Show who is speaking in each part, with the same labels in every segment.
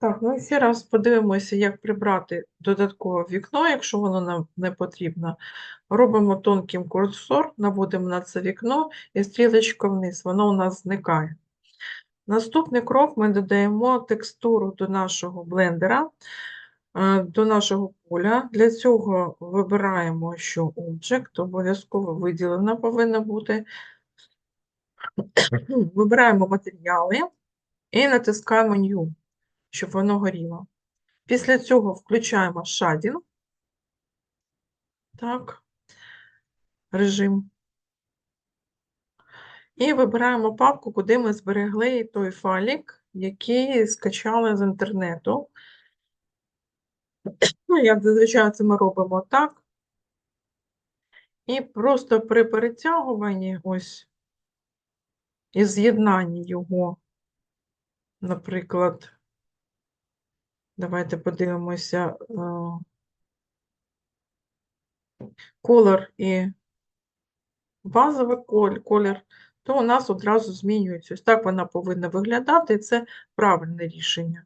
Speaker 1: Так, ну ще раз подивимося, як прибрати додаткове вікно, якщо воно нам не потрібно. Робимо тонким курсор, наводимо на це вікно і стрілочка вниз, воно у нас зникає. Наступний крок ми додаємо текстуру до нашого блендера, е, до нашого поля. Для цього вибираємо, що Object, обов'язково виділена повинна бути. Вибираємо матеріали і натискаємо New, щоб воно горіло. Після цього включаємо шадінг. Так, режим. І вибираємо папку, куди ми зберегли той файлик, який скачали з інтернету. Ну, як зазвичай це ми робимо так. І просто при перетягуванні ось і з'єднанні його, наприклад, давайте подивимося, е, колор і базовий колір, то у нас одразу змінюється. Ось так вона повинна виглядати, і це правильне рішення.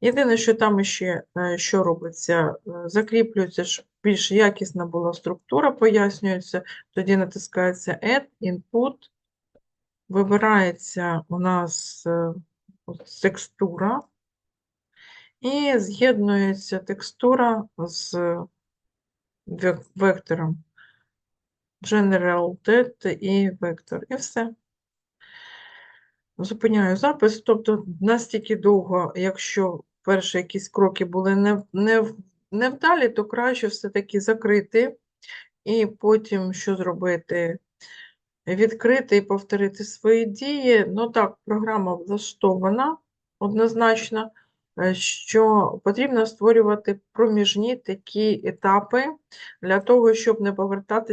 Speaker 1: Єдине, що там ще е, що робиться, е, закріплюється, щоб більш якісна була структура, пояснюється, тоді натискається Add, Input, вибирається у нас текстура, і з'єднується текстура з вектором. General Tet і вектор. І все. Зупиняю запис. Тобто настільки довго, якщо перші якісь кроки були не, не, невдалі, то краще все-таки закрити і потім що зробити? Відкрити і повторити свої дії. Ну так, програма влаштована однозначно, що потрібно створювати проміжні такі етапи для того, щоб не повертатися.